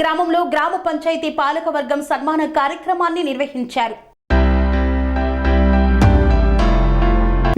గ్రామంలో గ్రామ పంచాయతీ పాలకవర్గం సన్మాన కార్యక్రమాన్ని నిర్వహించారు.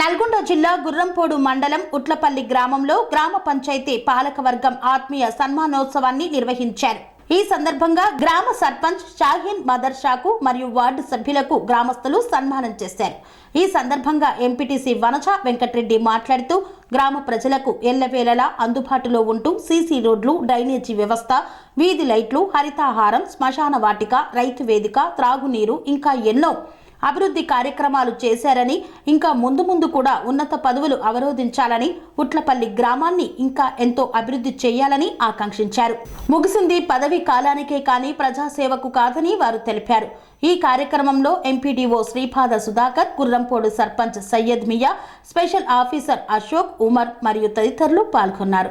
నల్గొండ జిల్లా గుర్రంపోడు మండలం ఉట్లపల్లి గ్రామంలో గ్రామ పంచాయతీ పాలకవర్గం ఆత్మీయ సన్మానోత్సవాన్ని నిర్వహించారు. ఈ సందర్భంగా గ్రామ సర్పంచ్ షాహీన్ మదర్షాకు మరియు వార్డు సభ్యులకు గ్రామస్తులు సన్మానం చేశారు. ఈ సందర్భంగా ఎంపీటీసీ వనజ వెంకటరెడ్డి మాట్లాడుతూ గ్రామ ప్రజలకు ఎల్లవేళలా అందుబాటులో ఉంటూ సీసీ రోడ్లు డ్రైనేజీ వ్యవస్థ వీధి లైట్లు హరితాహారం శ్మశాన వాటిక రైతు వేదిక త్రాగునీరు ఇంకా ఎన్నో అభివృద్ధి కార్యక్రమాలు చేశారని ఇంకా ముందు ముందు కూడా ఉన్నత పదవులు అవరోధించాలని ఉట్లపల్లి గ్రామాన్ని ఇంకా ఎంతో అభివృద్ధి చేయాలని ఆకాంక్షించారు. ముగిసింది పదవి కాలానికే కానీ ప్రజాసేవకు కాదని వారు తెలిపారు. ఈ కార్యక్రమంలో MPDO Sripada Sudhakar Gurrampodu sarpanch Syed Mia special officer Ashok Umar మరియు తదితరులు పాల్గొన్నారు.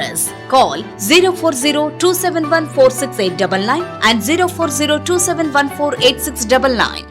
Call 040 and 040